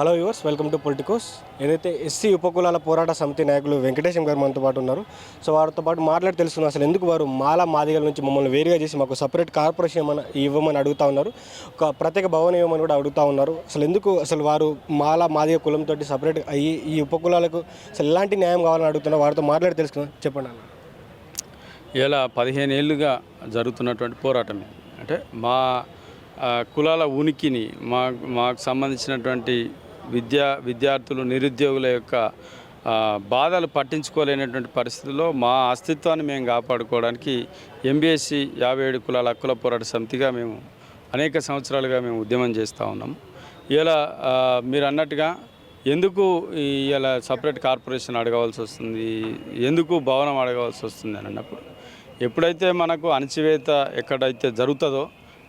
Hello yours welcome to Politicos. ఏదైతే SC ఉపకులాల పోరాట సమితి నాయకులు వెంకటేశం గారు మనతో పాటు ఉన్నారు సో వారితో పాటు మాట్లాడి తెలుసుకున్నాం అసలు ఎందుకు వారు మాల మాదిగల నుంచి మమ్మల్ని వేరుగా చేసి మాకు సపరేట్ కార్పొరేషన్ ఏమైనా ఇవ్వమని అడుగుతా ఉన్నారు ఒక ప్రత్యేక భవనం ఇవ్వమని కూడా అడుగుతా ఉన్నారు. అసలు ఎందుకు అసలు వారు మాల మాదిగ కులంతో సపరేట్ అయ్యి ఈ ఉపకులాలకు అసలు ఎలాంటి న్యాయం కావాలని అడుగుతున్నారు వారితో మాట్లాడి తెలుసుకున్నాం చెప్పండి అన్న. ఇలా పదిహేను ఏళ్ళుగా జరుగుతున్నటువంటి పోరాటం అంటే మా కులాల ఉనికిని మా మాకు సంబంధించినటువంటి విద్యా విద్యార్థులు నిరుద్యోగుల యొక్క బాధలు పట్టించుకోలేనటువంటి పరిస్థితుల్లో మా అస్తిత్వాన్ని మేము కాపాడుకోవడానికి ఎంబీఎస్సి యాభై ఏడు కులాల హక్కుల పోరాట సమితిగా మేము అనేక సంవత్సరాలుగా మేము ఉద్యమం చేస్తూ ఉన్నాం. ఇలా మీరు అన్నట్టుగా ఎందుకు ఇలా సపరేట్ కార్పొరేషన్ అడగవలసి వస్తుంది? ఎందుకు భవనం అడగవలసి వస్తుంది అని అన్నప్పుడు ఎప్పుడైతే మనకు అణచివేత ఎక్కడైతే జరుగుతుందో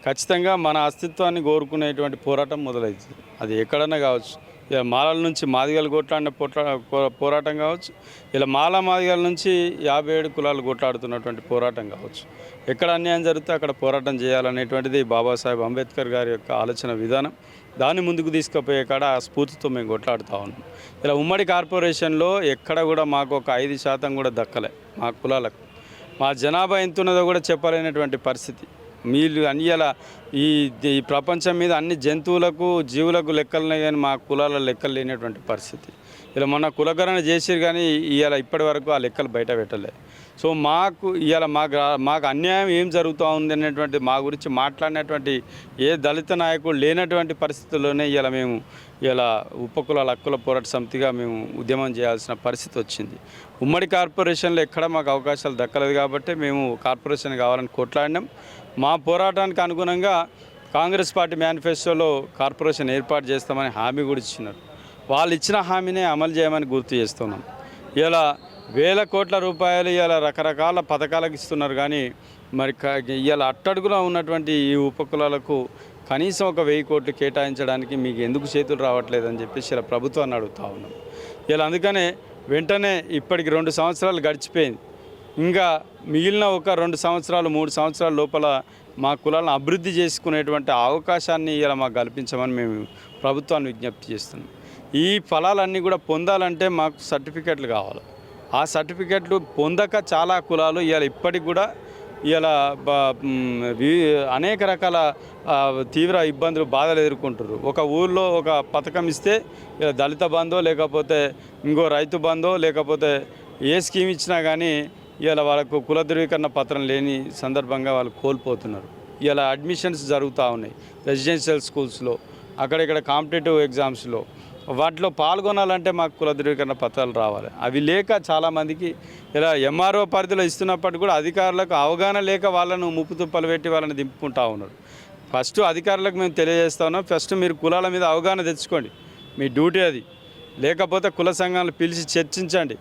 ఖచ్చితంగా మన అస్తిత్వాన్ని కోరుకునేటువంటి పోరాటం మొదలవుతుంది అది ఎక్కడన్నా కావచ్చు. మాలల నుంచి మాదిగలు కొట్లాడిన పోట్లా పో- పోరాటం కావచ్చు. ఇలా మాల మాదిగల నుంచి యాభై ఏడు కులాలు కొట్లాడుతున్నటువంటి పోరాటం కావచ్చు. ఎక్కడ అన్యాయం జరిగితే అక్కడ పోరాటం చేయాలనేటువంటిది బాబాసాహెబ్ అంబేద్కర్ గారి యొక్క ఆలోచన విధానం. దాన్ని ముందుకు తీసుకుపోయే కాడ ఆ స్ఫూర్తితో మేము కొట్లాడుతూ ఉన్నాం. ఇలా ఉమ్మడి కార్పొరేషన్లో ఎక్కడ కూడా మాకు ఒక ఐదు శాతం కూడా దక్కలే మా కులాలకు. మా జనాభా ఎంత ఉన్నదో కూడా చెప్పలేనటువంటి పరిస్థితి. మీరు అన్ని ఇలా ఈ ఈ ప్రపంచం మీద అన్ని జంతువులకు జీవులకు లెక్కలున్నాయి కానీ మా కులాల లెక్కలు లేనటువంటి పరిస్థితి. ఇలా మొన్న కులకరణ చేసిరు కానీ ఇవాళ ఇప్పటి వరకు ఆ లెక్కలు బయట పెట్టలే. సో మాకు ఇవాళ మాకు మాకు అన్యాయం ఏం జరుగుతూ ఉంది అనేటువంటి మా గురించి మాట్లాడినటువంటి ఏ దళిత నాయకుడు లేనటువంటి పరిస్థితుల్లోనే ఇవాళ మేము ఇలా ఉపకులాల హక్కుల పోరాట సమితిగా మేము ఉద్యమం చేయాల్సిన పరిస్థితి వచ్చింది. ఉమ్మడి కార్పొరేషన్లో ఎక్కడ మాకు అవకాశాలు దక్కలేదు కాబట్టి మేము కార్పొరేషన్ కావాలని కొట్లాడినాం. మా పోరాటానికి అనుగుణంగా కాంగ్రెస్ పార్టీ మేనిఫెస్టోలో కార్పొరేషన్ ఏర్పాటు చేస్తామని హామీ కూడా ఇచ్చినారు. వాళ్ళు ఇచ్చిన హామీనే అమలు చేయమని గుర్తు చేస్తున్నాం. ఇలా వేల కోట్ల రూపాయలు ఇలా రకరకాల పథకాలకు ఇస్తున్నారు కానీ మరి ఇలా అట్టడుగులో ఉన్నటువంటి ఈ ఉపకులాలకు కనీసం ఒక వెయ్యి కోట్లు కేటాయించడానికి మీకు ఎందుకు చేతులు రావట్లేదని చెప్పేసి ఇలా ప్రభుత్వాన్ని అడుగుతా ఉన్నాం. ఇలా అందుకనే వెంటనే ఇప్పటికి రెండు సంవత్సరాలు గడిచిపోయింది. ఇంకా మిగిలిన ఒక రెండు సంవత్సరాలు మూడు సంవత్సరాల లోపల మా కులాలను అభివృద్ధి చేసుకునేటువంటి అవకాశాన్ని ఇలా మాకు కల్పించమని మేము ప్రభుత్వాన్ని విజ్ఞప్తి చేస్తున్నాం. ఈ ఫలాలన్నీ కూడా పొందాలంటే మాకు సర్టిఫికెట్లు కావాలి. ఆ సర్టిఫికెట్లు పొందక చాలా కులాలు ఇవాళ ఇప్పటికి కూడా ఇలా అనేక రకాల తీవ్ర ఇబ్బందులు బాధలు ఎదుర్కొంటారు ఒక ఊర్లో ఒక పథకం ఇస్తే ఇలా దళిత బంధో లేకపోతే ఇంకో రైతు బంధో లేకపోతే ఏ స్కీమ్ ఇచ్చినా కానీ ఇలా వాళ్ళకు కుల ధృవీకరణ పత్రం లేని సందర్భంగా వాళ్ళు కోల్పోతున్నారు. ఇలా అడ్మిషన్స్ జరుగుతూ ఉన్నాయి. రెసిడెన్షియల్ స్కూల్స్లో అక్కడిక్కడ కాంపిటేటివ్ ఎగ్జామ్స్లో వాటిలో పాల్గొనాలంటే మాకు కుల ధృవీకరణ పత్రాలు రావాలి. అవి లేక చాలామందికి ఇలా ఎంఆర్ఓ పరిధిలో ఇస్తున్నప్పటికీ కూడా అధికారులకు అవగాహన లేక వాళ్ళను ముప్పు తుప్పలు పెట్టి వాళ్ళని దింపుకుంటా ఉన్నారు. ఫస్ట్ అధికారులకు మేము తెలియజేస్తా ఉన్నాం. ఫస్ట్ మీరు కులాల మీద అవగాహన తెచ్చుకోండి. మీ డ్యూటీ అది. లేకపోతే కుల సంఘాలను పిలిచి చర్చించండి.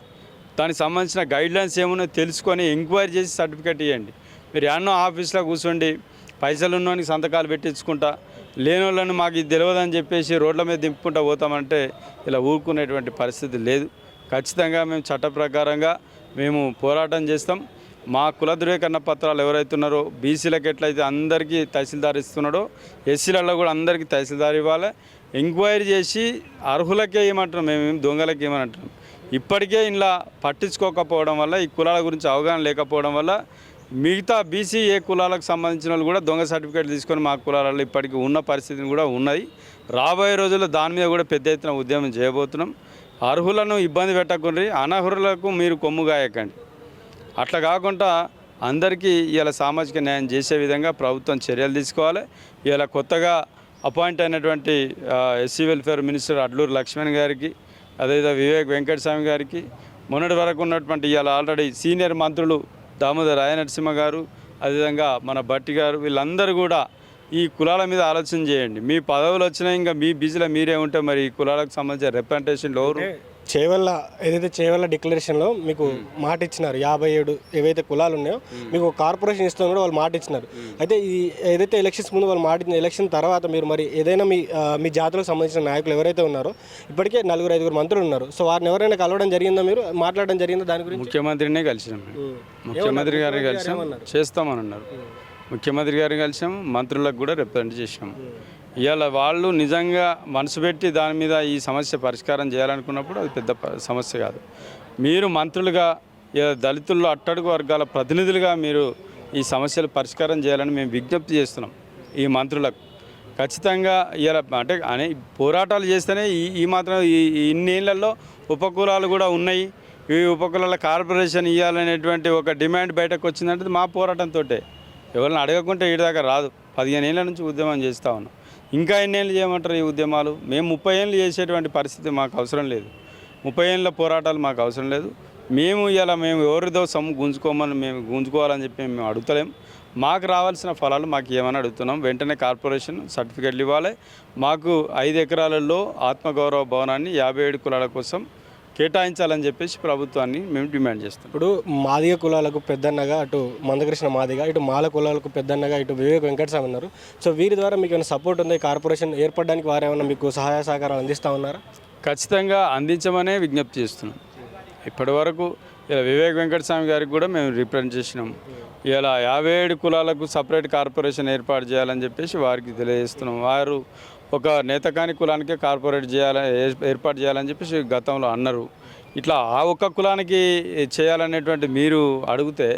దానికి సంబంధించిన గైడ్లైన్స్ ఏమున్నాయో తెలుసుకొని ఎంక్వైరీ చేసి సర్టిఫికేట్ ఇవ్వండి మీరు ఎన్నో ఆఫీస్లో కూర్చోండి పైసలు ఉన్నోనికి సంతకాలు పెట్టించుకుంటా లేని వాళ్ళని మాకు ఇది తెలియదని చెప్పేసి రోడ్ల మీద దింపుకుంటా పోతామంటే ఇలా ఊరుకునేటువంటి పరిస్థితి లేదు. ఖచ్చితంగా మేము చట్ట ప్రకారంగా మేము పోరాటం చేస్తాం. మా కుల ధృవీకరణ పత్రాలు ఎవరైతే ఉన్నారో బీసీలకు ఎట్లయితే అందరికీ తహసీల్దార్ ఇస్తున్నాడో ఎస్సీలలో కూడా అందరికీ తహసీల్దార్ ఇవ్వాలి. ఎంక్వైరీ చేసి అర్హులకే ఏమంటున్నాం మేము దొంగలకి ఏమంటున్నాం. ఇప్పటికే ఇలా పట్టించుకోకపోవడం వల్ల ఈ కులాల గురించి అవగాహన లేకపోవడం వల్ల మిగతా బీసీ ఏ కులాలకు సంబంధించిన వాళ్ళు కూడా దొంగ సర్టిఫికేట్ తీసుకొని మా కులాలలో ఇప్పటికీ ఉన్న పరిస్థితిని కూడా ఉన్నది. రాబోయే రోజుల్లో దాని మీద కూడా పెద్ద ఎత్తున ఉద్యమం చేయబోతున్నాం. అర్హులను ఇబ్బంది పెట్టకుండా అనర్హులకు మీరు కొమ్ము గాయకండి. అట్లా కాకుండా అందరికీ ఇలా సామాజిక న్యాయం చేసే విధంగా ప్రభుత్వం చర్యలు తీసుకోవాలి. ఇలా కొత్తగా అపాయింట్ అయినటువంటి SC welfare minister Adluri Laxman గారికి అదేవిధంగా వివేక్ వెంకటస్వామి గారికి మొన్నటి వరకు ఉన్నటువంటి ఇవాళ ఆల్రెడీ సీనియర్ మంత్రులు దామోదర్ రాయ నరసింహ గారు అదేవిధంగా మన భట్టి గారు వీళ్ళందరూ కూడా ఈ కులాల మీద ఆలోచన చేయండి. మీ పదవులు వచ్చినా ఇంకా మీ బిజీలో మీరే ఉంటే మరి ఈ కులాలకు సంబంధించిన రిప్రజెంటేషన్లు ఎవరు? చేవల్ల ఏదైతే చేవల్ల డిక్లరేషన్లో మీకు మాట ఇచ్చినారు యాభై ఏడు ఏవైతే కులాలు ఉన్నాయో మీకు కార్పొరేషన్ ఇస్తామని కూడా వాళ్ళు మాట ఇచ్చినారు అయితే ఈ ఏదైతే ఎలక్షన్స్ ముందు వాళ్ళు మాట ఇచ్చిన ఎలక్షన్ తర్వాత మీరు మరి ఏదైనా మీ మీ జాతులకు సంబంధించిన నాయకులు ఎవరైతే ఉన్నారో ఇప్పటికే నలుగురు ఐదుగురు మంత్రులు ఉన్నారు. సో వారిని ఎవరైనా కలవడం జరిగిందా మీరు? మాట్లాడడం జరిగిందా దాని గురించి? ముఖ్యమంత్రినే కలిసినాం మేము. ముఖ్యమంత్రి గారిని కలిసాం. చేస్తామని అన్నారు. ముఖ్యమంత్రి గారిని కలిసాం. మంత్రులకు కూడా రిప్రజెంట్ చేసాం ఇవాళ వాళ్ళు నిజంగా మనసు పెట్టి దాని మీద ఈ సమస్య పరిష్కారం చేయాలనుకున్నప్పుడు అది పెద్ద సమస్య కాదు. మీరు మంత్రులుగా దళితుల్లో అట్టడుగు వర్గాల ప్రతినిధులుగా మీరు ఈ సమస్యలు పరిష్కారం చేయాలని మేము విజ్ఞప్తి చేస్తున్నాం ఈ మంత్రులకు. ఖచ్చితంగా ఇలా అంటే అనే పోరాటాలు చేస్తేనే ఈ ఈ మాత్రం ఈ ఇన్నేళ్ళలో ఉపకులాలు కూడా ఉన్నాయి. ఈ ఉపకులాల కార్పొరేషన్ ఇవ్వాలనేటువంటి ఒక డిమాండ్ బయటకు వచ్చిందంటే మా పోరాటంతో ఎవరిని అడగకుంటే ఈడ దాకా రాదు. పదిహేను ఏళ్ళ నుంచి ఉద్యమం చేస్తూ ఉన్నాం. ఇంకా ఎన్నేళ్ళు చేయమంటారు ఈ ఉద్యమాలు? మేము ముప్పై ఏళ్ళు చేసేటువంటి పరిస్థితి మాకు అవసరం లేదు. ముప్పై ఏళ్ళ పోరాటాలు మాకు అవసరం లేదు. మేము ఇలా మేము ఎవరిదో సొమ్ము గుంజుకోమని మేము గుంజుకోవాలని చెప్పి మేము అడుగుతలేం. మాకు రావాల్సిన ఫలాలు మాకు ఏమని అడుగుతున్నాం. వెంటనే కార్పొరేషన్ సర్టిఫికెట్లు ఇవ్వాలి. మాకు ఐదు ఎకరాలలో ఆత్మగౌరవ భవనాన్ని యాభై ఏడు కులాల కోసం కేటాయించాలని చెప్పేసి ప్రభుత్వాన్ని మేము డిమాండ్ చేస్తాం. ఇప్పుడు మాదిగ కులాలకు పెద్దన్నగా అటు మందకృష్ణ మాదిగ ఇటు మాల కులాలకు పెద్దన్నగా ఇటు వివేక్ వెంకటస్వామి ఉన్నారు. సో వీరి ద్వారా మీకు ఏమైనా సపోర్ట్ ఉంది? కార్పొరేషన్ ఏర్పడడానికి వారు ఏమైనా మీకు సహాయ సహకారాలు అందిస్తూ ఉన్నారా? ఖచ్చితంగా అందించమనే విజ్ఞప్తి చేస్తున్నాం. ఇప్పటి వరకు ఇలా వివేక్ వెంకటస్వామి గారికి కూడా మేము రిప్రజెంట్ చేసినాం. ఇలా యాభై ఏడు కులాలకు సపరేట్ కార్పొరేషన్ ఏర్పాటు చేయాలని చెప్పేసి వారికి తెలియజేస్తున్నాం. వారు ఒక నేతకాని కులానికే కార్పొరేట్ చేయాలని ఏర్పాటు చేయాలని చెప్పేసి గతంలో అన్నారు. ఇట్లా ఆ ఒక్క కులానికి చేయాలనేటువంటి మీరు అడిగితే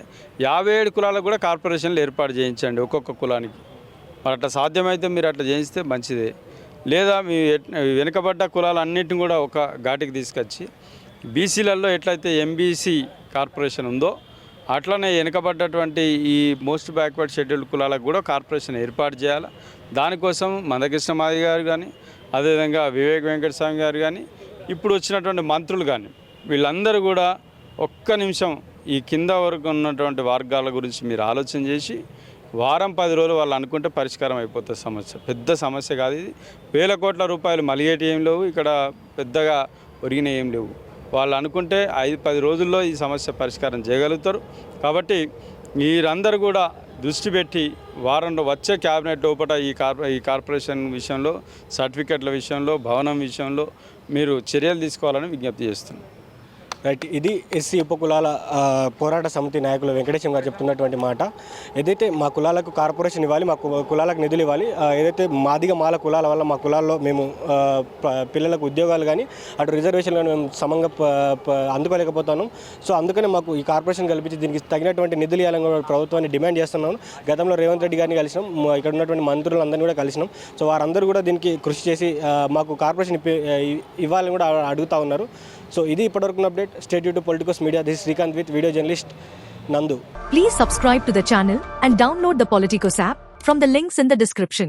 యాభై ఏడు కులాలకు కూడా కార్పొరేషన్లు ఏర్పాటు చేయించండి ఒక్కొక్క కులానికి. మరి అట్లా సాధ్యమైతే మీరు అట్లా చేయిస్తే మంచిదే. లేదా మీ వెనుకబడ్డ కులాలన్నింటిని కూడా ఒక ఘాటికి తీసుకొచ్చి బీసీలలో ఎట్లయితే ఎంబీసీ కార్పొరేషన్ ఉందో అట్లనే వెనుకబడ్డటువంటి ఈ మోస్ట్ బ్యాక్వర్డ్ షెడ్యూల్డ్ కులాలకు కూడా కార్పొరేషన్ ఏర్పాటు చేయాలి. దానికోసం మందకృష్ణ మాది గారు కానీ అదేవిధంగా వివేక్ వెంకటస్వామి గారు కానీ ఇప్పుడు వచ్చినటువంటి మంత్రులు కానీ వీళ్ళందరూ కూడా ఒక్క నిమిషం ఈ కింద వరకు ఉన్నటువంటి వర్గాల గురించి మీరు ఆలోచన చేసి వారం పది రోజులు వాళ్ళు అనుకుంటే పరిష్కారం అయిపోతుంది సమస్య. పెద్ద సమస్య కాదు ఇది. వేల కోట్ల రూపాయలు మలిగేటి ఏం లేవు. ఇక్కడ పెద్దగా ఒరిగిన ఏం లేవు. వాళ్ళు అనుకుంటే ఐదు పది రోజుల్లో ఈ సమస్య పరిష్కారం చేయగలుగుతారు. కాబట్టి మీరందరూ కూడా దృష్టి పెట్టి వారంలో వచ్చే క్యాబినెట్ లోపల ఈ కార్పొ ఈ కార్పొరేషన్ విషయంలో సర్టిఫికెట్ల విషయంలో భవనం విషయంలో మీరు చర్యలు తీసుకోవాలని విజ్ఞప్తి చేస్తున్నాను రైట్ ఇది ఎస్సీ ఉపకులాల పోరాట సమితి నాయకులు వెంకటేశం గారు చెప్తున్నటువంటి మాట. ఏదైతే మా కులాలకు కార్పొరేషన్ ఇవ్వాలి మా కులాలకు నిధులు ఇవ్వాలి ఏదైతే మాదిగా మాల కులాల వల్ల మా కులాల్లో మేము పిల్లలకు ఉద్యోగాలు కానీ అటు రిజర్వేషన్లు కానీ మేము సమంగా అందుకోలేకపోతాను. సో అందుకనే మాకు ఈ కార్పొరేషన్ కల్పించి దీనికి తగినటువంటి నిధులు ఇవ్వాలని కూడా ప్రభుత్వాన్ని డిమాండ్ చేస్తున్నాను. గతంలో రేవంత్ రెడ్డి గారిని కలిసినాం ఇక్కడ ఉన్నటువంటి మంత్రులందరినీ కూడా కలిసినాం. సో వారందరూ కూడా దీనికి కృషి చేసి మాకు కార్పొరేషన్ ఇవ్వాలని కూడా అడుగుతా ఉన్నారు. సో ఇది ఇప్పటివరకు update state to politicals media this Srikanth with video journalist Nandu Please subscribe to the channel and download the Politicos app from the links in the description.